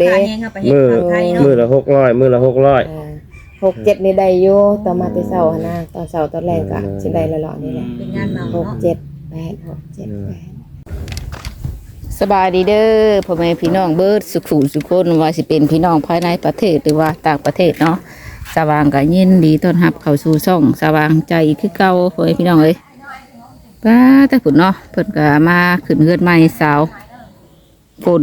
เด้ ค่าแรงเอาไปเฮ็ดมือฝั่งไทยเนาะมือละหกร้อยมือละหกร้อย อ่าหกเจ็ดนี่ได้อยู่ต่อมาแต่เช้าหั้นนะตอนเช้าตอนแรกก็สิได้ละๆนี่แหละเป็นงานเมาหกเนาะ เจ็ดแปดหกเจ็ดแปด สบายดีเด้อพ่อแม่พี่น้องเบิดสุขุสุขคนว่าสิเป็นพี่น้องภายในประเทศหรือว่าต่างประเทศเนาะสว่างก็ยินดีต้อนรับเข้าสู่ช่องสว่างใจคือเก่าพ่อแม่พี่น้องเอ้ยป้าแต่ผุนเนาะเพิ่นก็มาขึ้นเฮือนใหม่สาวฝน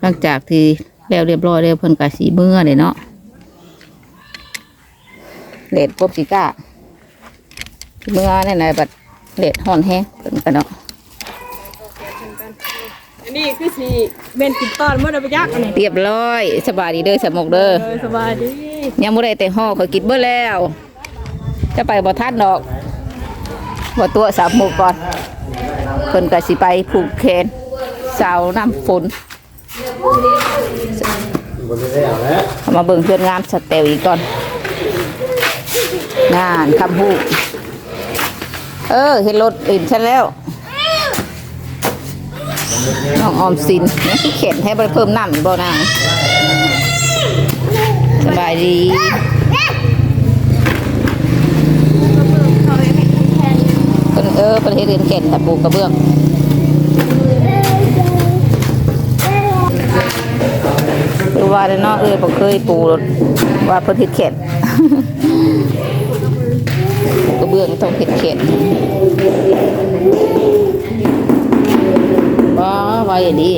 หลังจากที่แล้วเรียบร้อยแล้วเพิ่นก็สีเมื่อเลยเนาะเลดปบสิก้าเมื่อนี่นายบัดเลดห่อนแห้งเพิ่นกันเนาะอันนี้คือสีเมนกินตอนเมื่อเราไปยักอันนี้เรียบร้อย สบายดีเด้อสมกเด้อเออสบายดียังบ่ได้แต่ห่อเขากินเบิดแล้ว จะไปบ่ทันดอกบ่ตัวสามหมู่ก่อนเพิ่นก็สิไปผูกแขนสาวน้ำฝน เอามาเบิ่งเพื่อนงามสเตลอีกก่อนงานคำพูดเออ เห็นรถอื่นฉันแล้วน้องออมสินเข็นให้มันเพิ่มน้ำอีกบ่นางสบายดีเพิ่นเออเพิ่นเฮ็ดเรือนเข็นแต่ปูกระเบื้อง ว่าเด้อเนาะเอ้ยบ่เคยปูรถว่าเพิ่นเฮ็ดแข็นกระเบื้องต้องเฮ็ดแข็นบ่ว่าอย่างนี้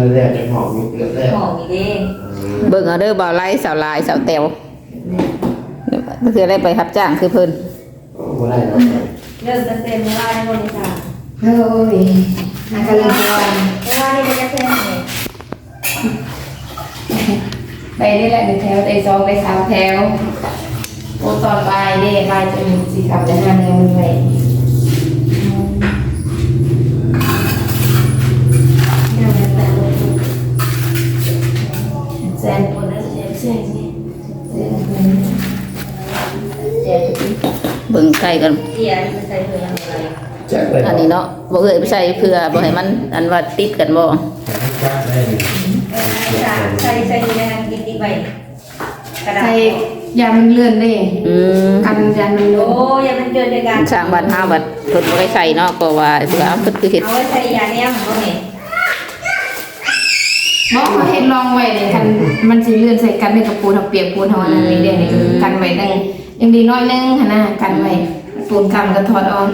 อนแรกจะหอมอยู่เกือบแล้วหอมอีกเด้เบิ่งเอาเด้อบ่าวไล่สาวลายสาวแตวคือได้ไปรับจ้างคือเพิ่น โอ้ไม่ได้แล้วเริ่มตั้งแต่เมื่อวานในบริษัทเฮ้ยนักการเรียนก่อนเมื่อวานนี่เป็นแค่ไหนไปนี่แหละหนึ่งแถวไปสองไปสามแถวโอตอนบ่ายเด้บ่ายจะมีสี่ขับจะห้าแนวมันไป เบิ่งใกล้กันเสียนี่มันใส่เพื่อยังไงแจ็คเลยอันนี้เนาะบ่เอ่ยไปใส่เพื่อบ่ให้มันอันว่าติดกันบ่แจ็คได้เลยใส่ใส่ใส่ยังติดติดไปกระดาษใส่ยามันเลื่อนเด้อืมกันยามันเลื่โอ้อนยังมันเกินในการสร้างบ้านเฮาบัดเพิ่นบ่ได้ใส่เนาะก็ว่าเพื่อเพิ่นคือเฮ็ดเอาไว้ใส่ยาแนมของเนี่ยบอกเขาเฮ็ดลองไว้เลยคันมันสิเลื่อนใส่กันในกระปูนเอาเปียกปูนเฮาอันนั้นนี่เด้นี่คือกันไว้นึง ยังดีน้อยนึงหั่นน่ะกันไว้ปูนกำก็ถอดออก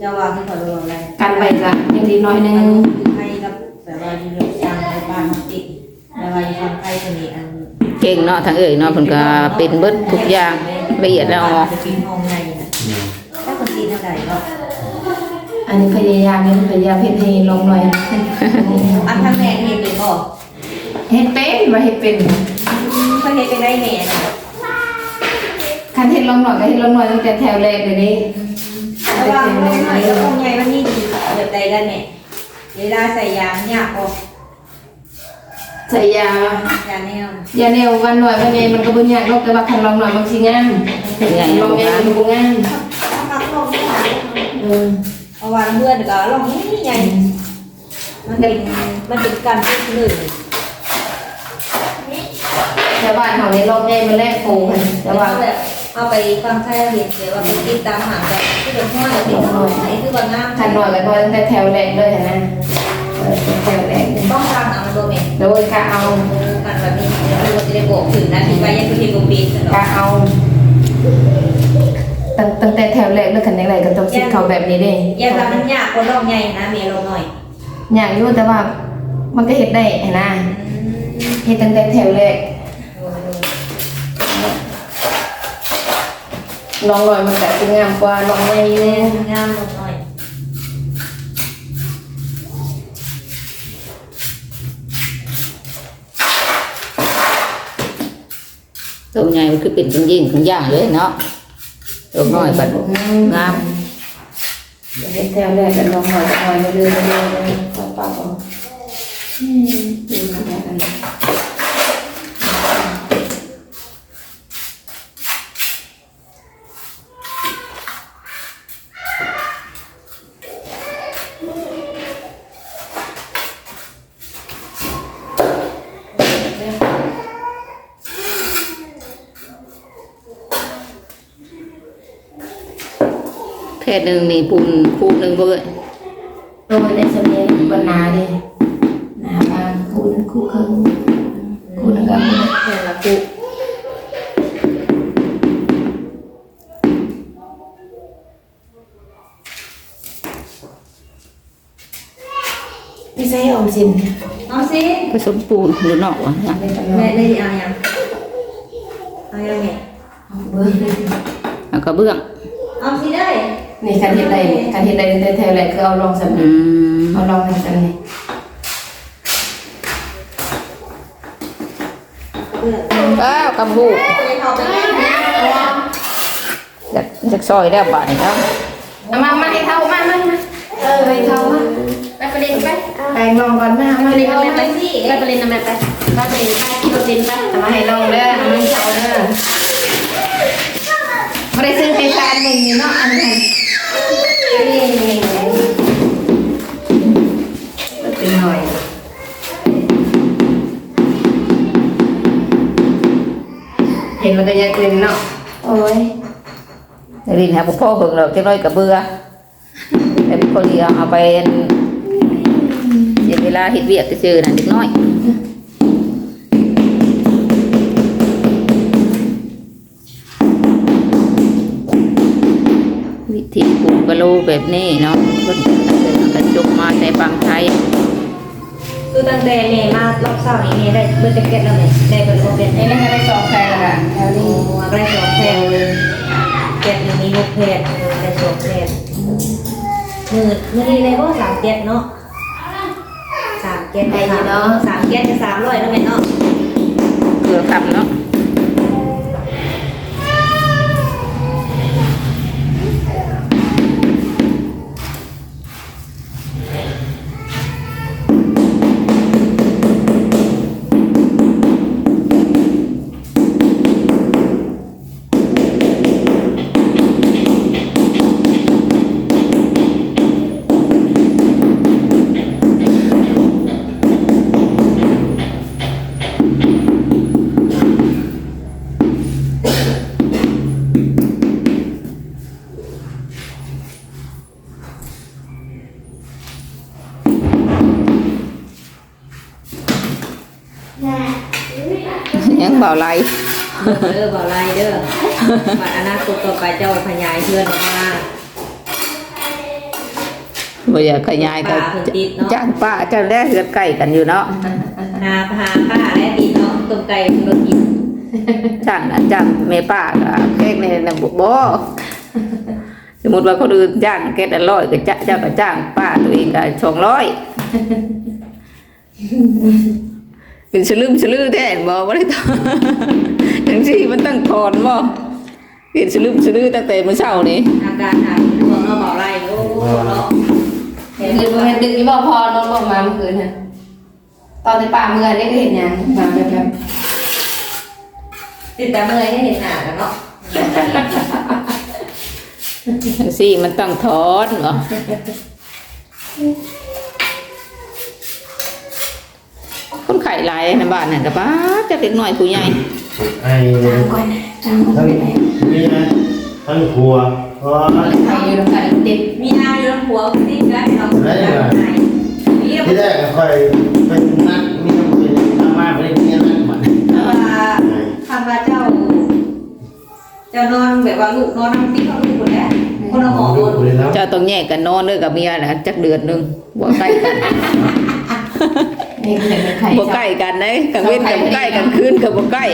จะวางที่ขอดูอะไรกันไว้จ้ะยังดีน้อยนึงให้กับแบบว่าอยู่ในจางในบ้านมันติดแล้วว่าคนไข้คนนี้อันเก่งเนาะทางเอ่ยเนาะเพิ่นก็เป็นเบิดทุกอย่างละเอียดแล้วอ๋อจะกินห้องในนะถ้าคนจีนเท่าไหร่ก็อันนี้พยายามนี่พยายามเฮ็ดให้ลงหน่อยอันทั้งแม่เห็นเป็นบ่เฮ็ดเป็นว่าเฮ็ดเป็น เขาเห็นเป็นได้แม่นะคันเฮ็ดลงหน่อยก็เฮ็ดลงหน่อยตั้งแต่แถวแรกเลยนี่แต่ว่าห้องใหม่กับห้องใหญ่มันนี่ดีแบบใดกันเนี่ยเวลาใส่ยางเนี่ยก็ใส่ยายาแนวยาแนววันหน่อยวันใหญ่มันก็บ่ยากหรอกแต่ว่าคันลองหน่อยมันสิงามเป็นไงลองใหญ่มันบ่งามต้องพักลงที่ไหนเออเพราะว่าเมื่อนก็ลงนี่ใหญ่มันเป็นมันเป็นการพูดหนึ่ งแต่บ้านเฮานี่ลองใหญ่มันแลกโฟกันแต่แต่ว่าว่าแบบเอาไปฟังใช้เห็นเดี๋ยวว่าไปติดตามหาแบบที่เป็นห้อยติดห้อยอันนี้คือว่างามคันหน่อยก็ตั้งแต่แถวแรกเลยนะเออแถวแรกเลยต้องการเอาตัวเองโดยกะเอากันแบบนี้เดี๋ยวเราจะได้บอกถึงนะที่ว่ายังคือที่กบีสกะเอาตั้งตั้งแต่แถวแรกแล้วคันอย่างไรก็ต้องสิเขาแบบนี้เด้อย่าทำมันยากคนลองใหญ่นะเมียลงหน่อยอย่างอยู่แต่ว่ามันก็เฮ็ดได้นะเฮ็ดตั้งแต่แถวแรก น้องหน่อยมันก็สิงามกว่าน้องใหญ่อยู่งามลงหน่อยตัวใหญ่มันคือเป็นจริงๆของอย่างเลยเนาะตัวน้อยบัดงามเฮ็ดแถวแรกกันน้องหน่อยหน่อยมาเลยมาเลยมาเลยปากปากเอาอืมดูนะแม่กันแค่หนึ่งนี่ปูนคูหนึ่งเบิดโดยในสมัยบรรณาเลยหนาบางคู่นึงคู่ครึ่งคู่นึงก็แค่ละคู่ไม่ใช่ออมสินเอาสิผสมปูนหรือนอกวะเนี่ยแม่ได้เอายังเอายังไงเบอร์แล้วก็เบื้องเอาสิได้ นี่การเฮ็ดใดนี่การเฮ็ดใดแต่แถวแรกคือเอาลองสำอืเร็จมเอาลองให้กันนี่เบื่ออ้าวกำบูเลยเขาไปยังอยากอยากซอยได้บ่าดนี่เนาะเอามามาให้เท่ามามามาเออให้เท่ามาไปประเด็นไปแปลงลองก่อนมามาให้เท่าไปสิไปประเด็นทำไมไปไปประเด็นไปที่ประเด็นไปเอามาให้ลองเด้อเอามาให้เท่าเด้อไม่ได้ซื้อให้แฟนหนึ่งนี่เนาะอันนี้นี่นี่ เป็นหน่อยเห็นมันก็ยังเป็นเนาะโอ้ยแต่ดินหาพ่อเพิ่งเราจะน้อยกับเบื่อแต่พอดีเอาเอาไปอันเสียเวลาเฮ็ดเวียกซื่อๆน่ะเด็กน้อย แบบนี้เนาะเพิ่นกระจกมาแต่ฝั่งไทยคือตั้งแต่เนี่ยมารอบเช้านี้เนี่ยได้เบอร์แจ็คเก็ตแล้วเนี่ยได้เบอร์โอเปนนี่นี่ก็ได้สองแพงละแถวโอ้นี้ได้สองแผ่นแจ็คหนึ่งมีหกแผ่นได้สองแผ่นมือมือนี้เลยว่าสามเจ็ดเนาะสามเจ็ดสามเนาะสามเจ็ดจะสามร้อยแล้วไหมเนาะเกือคำเนาะ ยังเบาไหลเด้อบ่ไรเด้อบัดอนาคตต่อไปเจ้าขยายเพื่อนออกมาบ่อยากขยายก็ป้าเพิ่นติดเนาะจ้างป้าเจ้าแรกเฮือนไก่กันอยู่เนาะหาหาป้าและตีเนาะต้มไก่เพิ่นก็กินจ้างนะจ้างแม่ป้าก็แค่ในนะบ่บ่สมมุติว่าคนอื่นจ้างแค่ละร้อยก็จ้าเจ้าก็จ้างป้าตัวเองก็สองร้อย เป็นสลืมสลือแท้บ่บ่ได้ต้องจังซี่มันต้องถอนบ่เป็นสลืมสลือตั้งแต่มื้อเช้านี่อาการหายห่วงเนาะบ่ไรโอ้เนาะเห็นคือเห็นดึกนี่บอกพอนอนบอกมาเมื่อคืนฮะตอนในป่าเมื่อนี่ก็เห็นยังมาแบบแบบติดแต่เมื่อยให้เห็นหน้ากันเนาะจังซี่มันต้องถอนบ่ คนไข้หลายในบ้านนั่นก็ป้าจักเด็กน้อยผู้ใหญ่ไอ้ก่อนจางทั้งไปไหนนี่นะทั้งครัวเพราะว่าใครอยู่ตรงกันติดมีนาอยู่หัวติดแล้วเนาะนี่ที่แรกก็ค่อยเป็นนักมีน้ำเป็นน้ำมาไปเรียนักมันว่าคำว่าเจ้าเจ้านอนแบบว่าลูกนอนนั่งติ๊กเขาลูกคนแรกคนละหอโดนเจ้าต้องแยกกันนอนเด้อกับเมียนะจักเดือนหนึงบ่ใกล้กัน บ่ใกล้กันเด้กลางเว้นกับบ่ใกล้กลางคืนกับบ่ใกล้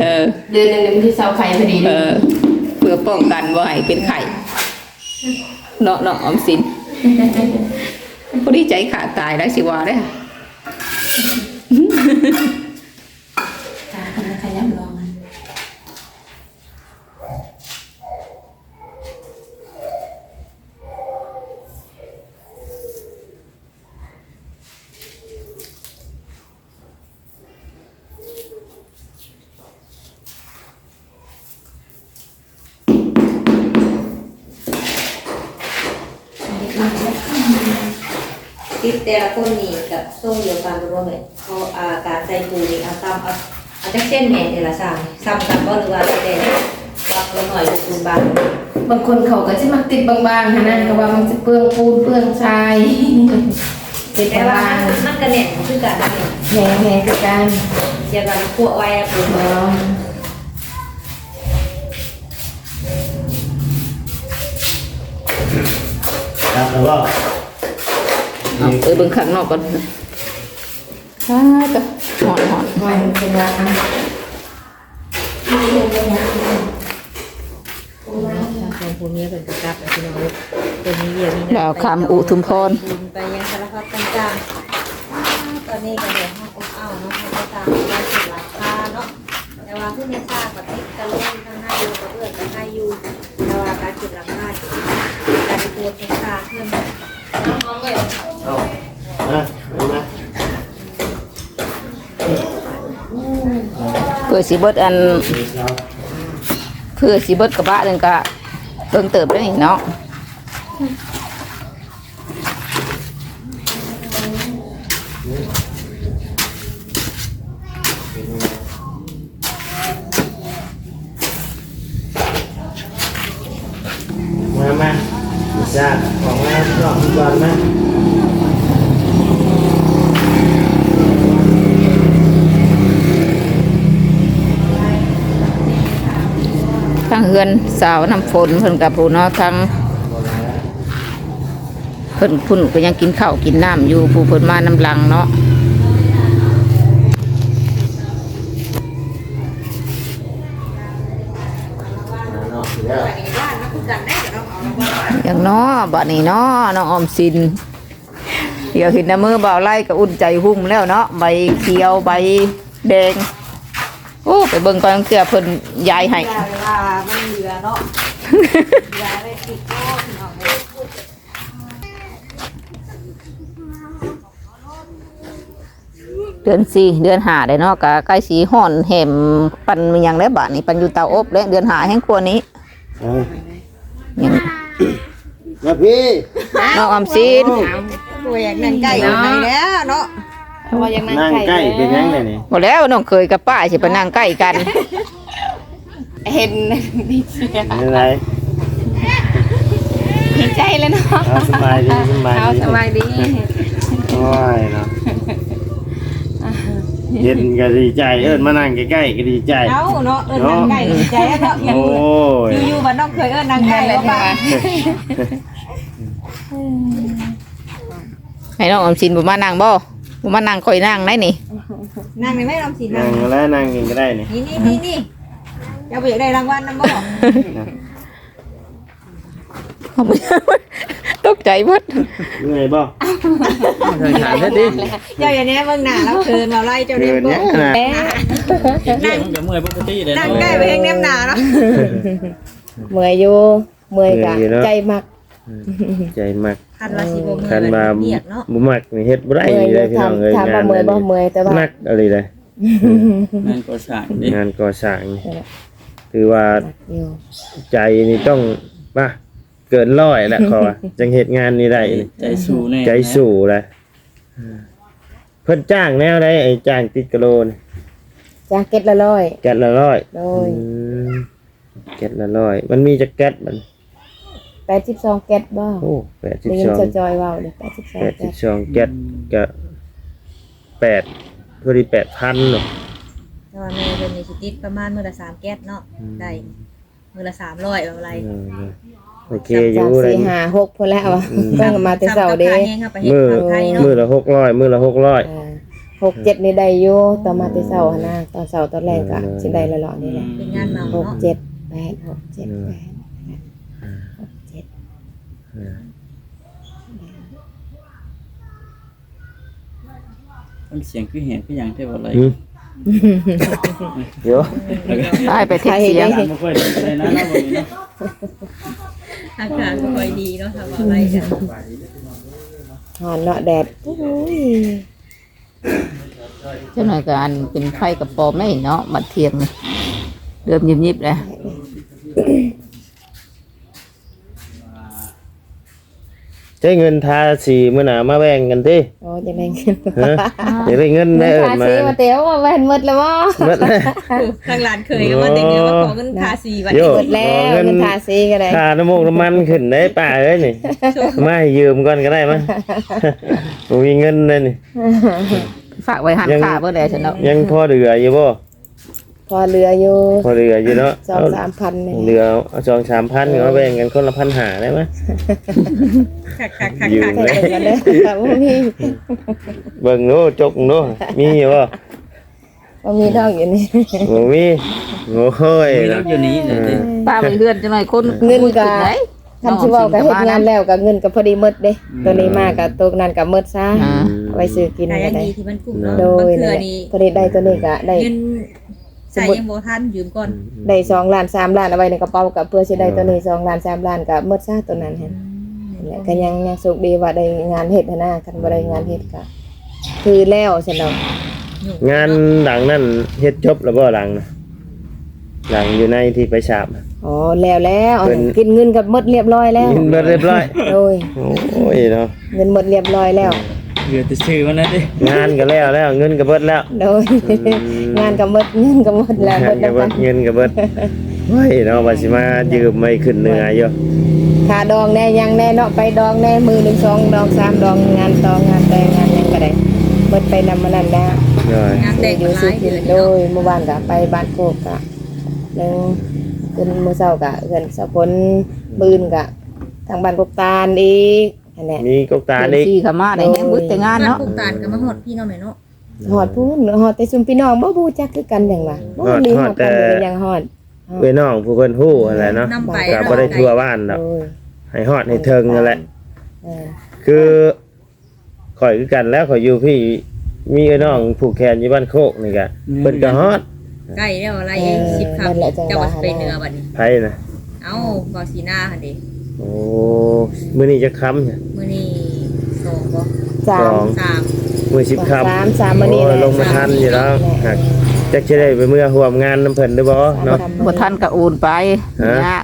เออเดือนหนึ่งเป็นที่เสาไข่พอดีเออเผื่อพื่อป้องกันว่าให้เป็นไข่เนาะเนาะออมสินพอดีใจขาดตายแล้วสิว่าได้อ จ้าคนละขยับลองมัน ติด แต่ละคนนี่กับทรงเดียวกันรู้ไหมเขาอาการใส่ปูนี่เอาตามเอาเอาจากเส้นแม่แต่ละซ้ำซ้ำกันก็หรือว่าแต่วางลงหน่อยปูนบางบางคนเขาก็จะมักติดบางๆค่ะนะก็ว่ามันจะเปลืองปูนเปลืองทรายติดแต่ว่าบางมันกระแน่นคือกันเนี่ยๆแหน่ๆคือกันเดียวกันคั่วไว้อะปูนเนาะครับแล้วก็ เอาไปเบิ่งข้างนอกก่อนฮ่าก็หอนหอนมันเป็นว่าอะทางปูนนี้เป็นกระกับพี่น้องตัวนี้เดียวนี้ดาวคำอุทุมพรปูนไปยังสารพัดต่างๆตอนนี้ก็เดี๋ยวห้องอบอ้าวเนาะห้องก็ตามได้สุดราคาเนาะแต่ว่าที่ในซากกับติดกันเล่นทั้งให้อยู่กับเพื่อนกับให้อยู่แต่ว่าการจุดหลังห้าการปวดเป็นตาขึ้นเอานะเอานะเพื่อสีเบิดอันเพื่อสีเบิดกระบะนึงก็เบิ่งเติบได้นี่เนาะ มามาจ้าออกมาลองก่อนนะ ทางเฮือนสาวน้ำฝนเพิ่นกับผู้นาะทางเพิ่นพุ่นก็ยังกินข้าวกินน้ำอยู่ผู้เพิ่นมาน้ำหลังเนาะอย่างเนาะบัดนี้เนาะน้องออมสินเดี๋ยวเห็นน้ำมือเบาไล่ก็อุ่นใจหุ้มแล้วเนาะใบเขียวใบแดง โอ้ไปเบิ่งก่อนเกลือเพิ่นยายให้เวลามันเหลือเนาะยาได้ติดก็พี่น้องเลยเดือนสี่เดือนห้าได้เนาะก็ใกล้สีห่อนแหมปันมันยังได้บาดนี้ปันอยู่เตาอบแล้วเดือนห้าแห้งกลัวานี้เอายังมาพี่น้องออมสินตัวอยากนั่งใกล้ไหนแล้วเนาะ เพราะว่ายังนั่งนั่งไก่ใกล้เป็นยังไงนี่หมดแล้วน้องเคยกับป้าสิไปนั่งใกล้กันเห็นดีเสียเป็นไรดีใจเลยเนาะเอาสบายดีสบายเอาดีสบายดีโอ้ยเนาะเย็นก็ดีใจเอิ้นมานั่งใกล้ๆก็ดีใจ เอาเนาะเอิ้นนั่งใกล้ดีใจแล้วเนาะยังโอ้ยอยู่ๆบ้านน้องเคยเอิ้นนั่งใกล้แล้วบ้างให้น้องออมสินบ่มานั่งบ่ บ่มานั่งคอยนั่งได้นี่นั่งในแม่ลำสินั่นั่งงแล้วนั่งกินก็ได้นี่นี่นี่นี่นี่จะไปอยากได้รางวัลนะบ่ตกใจหมดเหนื่อยบ่ถามแค่ดิเจ้าอย่างนี้เบิ่งหน้าแล้วคืนเราไล่เจ้าเดิเรียนกเนี้ยนะนั่งจะเมื่อยปกติเลยนั่งใกล้ไปเฮงเนมหนาเนาะเมื่อยอยู่เมื่อยกะใจมัก ใจมากคันว่าสิบ่มือคันมาเบียดเนาะบ่มักนี่เฮ็ดบ่ได้เมื่อยอเลยู่ยพี่น้องเอ้ยถามงาว่านเมื่อยบ่เมื่อยแต่ว่านักอะไรเลยนั่นก็สั่งดิงานก่อสร้างนี่คือว่าอยู่ใจนี่ต้องว่าเกินร้อยแหละขอว่าจังเฮ็ดงานนี้ได้นี่ใจสู้แน่ใจสู้เลยเพิ่นจ้างแนวได้ไอ้จ้างติดกะโลนจาเก็ตละร้อยแก๊สละร้อยโดยอืมแก๊สละร้อยมันมีจักแก๊สมันแป ดสิบสองเก็ตบ่โอ้แปดสิบได้ยิสนองจะจอยเว้าเลยแปดสิบสองแปดเก็สิตบสองแก๊สก็แปดพอดีแปดพันเนาะแต่ว่าแม่เพิ่นนี่สิติดประมาณมื้อละ3แก๊สเนาะได้มื้อละ300ว่าอะไรเออโอเคอสายู่มเลยสี่ห้าหกพอแล้วอะเพิ่งมาแต่เช้าเด้ซ้ำกับค่แห้งเข้าไปเฮ็ดมือทางไทยเนาะมือละหกร้อยมือละหกร้อย อ่าหกเจ็ดนี่ได้อยู่ต่อมาแต่เช้าหั่นนะตอนเช้าตอนแรกก็สิได้ละร้อยนี่แหละเป็นงานเมาหกเนาะ เจ็ดแปดหกเจ็ดแปดหกเจ็ด เออต้องเสียงคือเห็นคือหยังที่บ่ไรอืมเดี๋ยวได้ไปเทคเสียงบ่ค่อยได้เลยนะนะบ่มีเนาะอากาศค่อยดีเนาะถ้าว่าอะไรกันหอนเนาะแดดโอ้ยเจ้าหน่อยก็อันเป็นไฟกระป๋อมได้เนาะบัดเทียงนี่เริ่มยิบๆเลย ใช้เงินทาสีมื้อหน้ามาแบ่งกันติโอ้ยจะได้เงินฮะอยากได้เงินได้เอิ้นมาทาสีมาเตียวมาแวนหมดแล้วบ่หมดแล้ว ทางหลานเคยก็ว่าแต่เงินมาขอเงินทาสีวันโยนี้หมดแล้วเงินทาสีก็ได้ค่าน้ำมูกน้ำมันขึ้นได้ป่าเอ้ยนี่ มาให้ยืมก่อนก็ได้มั้ย บ่มีเงินเลยนี่ ฝากไว้หันยัง ขาเพื่อได้ฉันเนาะยังพอเหลืออยู่บ่พ อเรืออยู่พอเหลืออยู่เนาะสองเอาสามพันนี่เหลือเอาสองสามพันก็มาแบ่งกันคนละพันหาได้ไหมคักคักคักยืคัมกเลเบิ่ยงกันเด้อค่ะบ่มีเบิ่งโน้จกโน้มีอยู่บ่บ่มีดอกอยู่นี่โอ้มีโอ้ยมีรถอยู่นี้เดี๋ยวดิป้าไปเลื่อนจังหน่อยคนเงินคุยก็ขึ้ไหนทำชิเว้าก็เฮ็ดงานแล้วก็เงินก็พอดีหมดเด้ตัวนี้มาก็ตัวนั้นก็หมดซะอ่าเอาไว้ซื้อกินแต่ก็ยังได้ดีที่มันกลุ่มเนาะโดบางยเทื่นั่นอแหละนี่พอได้ได้ตัวนี้ก็ได้เงิน ใส่ยังบ่ทันยืมก่อนได้สองล้านสามล้านเอาไว้ในกระเป๋ากับเพื่อสิได้ตัวนี้สองล้านสามล้านก็หมดซะตัวนั้นหั่นนั่นแหละก็ยังยังสุขดีว่าได้งานเฮ็ดหั้นนะคันบ่ได้งานเฮ็ดก็คือแล้วซั่นดอกงานหลังนั่นเฮ็ดจบแล้วบ่หลังน่ะหลังอยู่ในที่ไปฉาบน่ะอ๋อแล้วแล้วเพิ่นกินเงินกับหมดเรียบร้อยแล้วยินเบิดเรียบร้อยโดยโอ้ยเนาะเงินหมดเรียบร้อยแล้ว เหลือแต่ชื่อมันนั่นดิงานก็แล้วแล้วเงินก็เบิดแล้ว โดย งานก็หมดเงินก็หมดแล้วหมงานดก็แล้วเบิกัดนเงินก็เบิดเฮ้ยเนาะว่าสิมายืมไม่ขึ้นเหนื่อยอยู่ค่าดองแน่ยังแน่เนาะไปดองแน่มือหนึ่งสองดองสามดองงานต่องานแต่งงานหยังก็ได้หมดไปนำมันนั่นนะเนาะงานแต่งอยู่หซื้ลาอยกิเดืนอนโดเนาะยเมื่อวานก็ไปบ้านโคกกะหนึ่งขึ้นมื้อเช้ากะเงินสะพนบืนกะทางบ้านกกตาลอีก อันเนี้ยมีกกตาตานี่ที่ขามาได้แฮงมืดแต่งานงานเนาะปลูกตาลก็มาฮอดพี่น้องแม่เนาะหอดพูนหอดแต่ซุมพี่น้องบ่บูจักคือกันอย่างว่าบ่ลีหอดกันอยู่ยังหอดเว้ยน้องผู้เพิ่นฮู้นั่นแหละเนาะนำไปก็บ่ได้ทั่วบ้านดอกโอ้ยให้ฮอดให้เทิงนั่นแหละเออคือข่อยคือกันแล้วข่อยอยู่พี่มีไอ้น้องผูกแขนอยู่บ้านโคกนี่กะเพิ่นก็ฮอดใกล้แล้วอะไรอีกสิบคำจะว่าไปเหนือบัดนี้ไผนะเอ้าบ่สีหน้าหั่นดิ โอ้มื้อนี้จะค้ำเนี่ยมื้อนี้สองบ่สาสมองสามมื้อสิบค่ำสามสามมื้อนี้โอ้ยแหละลงมาทันอยู่แล้วหักจักสิได้ไปเมื่อร่วมงานน้ำเพิ่นได้บ่เนาะ บ่ทันก็โอนไปฮะ ยาก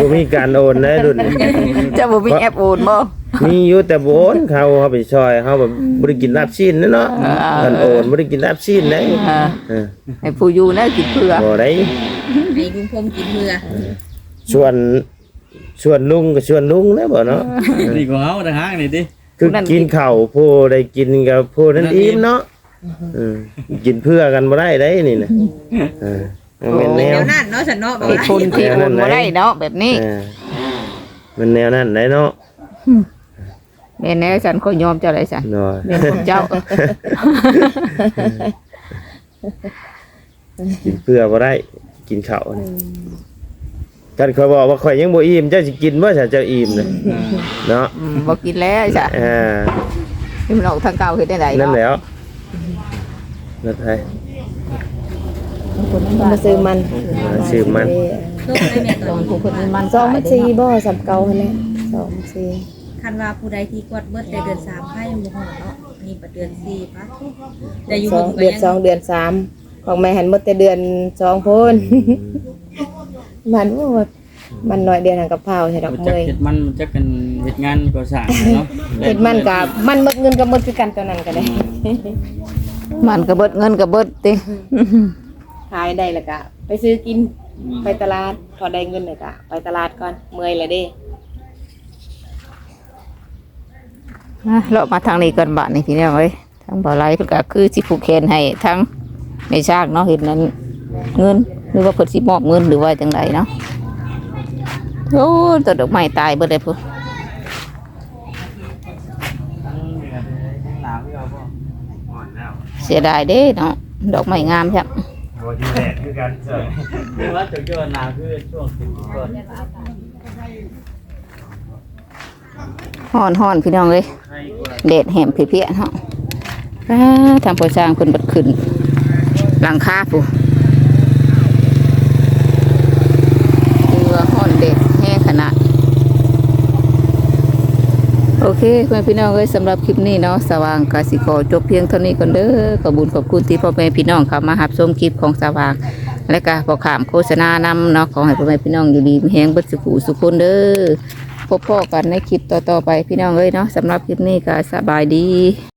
บ่มีการโอนนะรุ่นจะบ่มีแอปโอนบ่ มีอยู่แต่บ่โอนเขาเฮาไปช่วยเฮาแบบบ่ได้กินลาบซีนนะเนาะอ่า กันโอนบ่ได้กินลาบซีนเด้อ่าเออให้ผู้อยู่แน่กินเพื่อบ่ได้ให้ลุงพรมกินเมือชวน ชวนลุงก็ชวนลุงแล้วบ่เนาะ นี่ก็เฮาทางห้างนี่ดิคือกินข้าวผู้ได้กินกับผู้นั้นอิ่มเนาะอืมกินเพื่อกันบ่ได้ได้นี่นะเออมันเป็นแนแนววนั้นเนาะฉันเนาะบ่ไอ้ได้คนที่โอนบ่ได้เนาะแบบนี้เออมันแนวนั้นได้เนาะแม่นแน่ฉันก็ยอมเจ้าได้ฉันเนาะแม่นคนเจ้ากินเพื่อบ่ได้ กินข้าวนี่ กันข่อยบอกว่าข่อยยังบ่อิ่มเจ้าสิกินบ่ถ้าเจ้าอิ่มน่ะเนาะอืมบ่กินแล้วจ้ะอ่าที่มันออกทางเก่าเฮ็ดได้ไดนั่นเนาะแหล้วนั่นไผมาซื้อมันมาซื้อมันลูกได้แม่ตตออนนนี้ผู้คนมีมันสองมันสี่บ่สำเก่าหั่นแหละสองสี่คันว่าผู้ใดที่กวดเบิดแต่เดือน3ให้บ่ฮอดเนาะนี่ปัดเดือน4ปะแต่อยู่สองเบิ่งก็เดือนยังสองเดือนสามของแม่หันหมดแต่เดือนสองพูน มันโอ้ยมันน้อยเดือนหันกับเผาใช่ดอกบ่เมจักยเฮ็ดมันบ่จักกันเฮ็ดงานก่อสร้างเนาะเห็ดมันกับมันหมดเงินกับหมดคือกันตัวนั้นก็ได้ มันก็เบิดเงินก็เบิดติขายได้แล้วก็ไปซื้อกินไปตลาดพอได้เงินเลยก็ไปตลาดก่อนเมื่อยเลยเด้อะเรามาทางนี้ก่อนบาดนี่พี่น้องเอ้ยทางบ่อไหลเพิ่นก็คือสิผูกแขนให้ทั้งในชากเนาะเห็นนั้นเงิน หรือว่าเพิ่นสิมอบเงินหรือว่าจังไดเนาะโอ้ต้นดอกไม้ตายเบิดเลยพุ่นเสียดายเด้เนาะดอกไม้งามครับโอ้ว่าอยู่แดดคือกันเสิร์ฟคือว่าจะเกิดหนาวคือช่วงถึงก่อนฮ้อนฮ้อนพี่น้องเลยให้กว่าแดดแหมเพี้ยเนาะทางพอสร้างเพิ่นบัดขึ้นหลังคาผู้คือว่าฮ้อนแดดแห้ง ขนาด โอเคเพื่อนพี่น้องเอ้ยสำหรับคลิปนี้เนาะสว่างกสิกรจบเพียงเท่านี้ก่อนเด้อขอบุญขอบคุณที่พ่อแม่พี่น้องเข้ามาหับชมคลิปของสว่าง และก็พอขามโฆษณานำเนาะขอให้พ่อแม่พี่น้องอยู่ดีมีแหงบัดสุขุสุขคนเด้อพบพ่อกันในคลิปต่อๆไปพี่น้องเอ้ยเนาะสำหรับคลิปนี้ก็สบายดี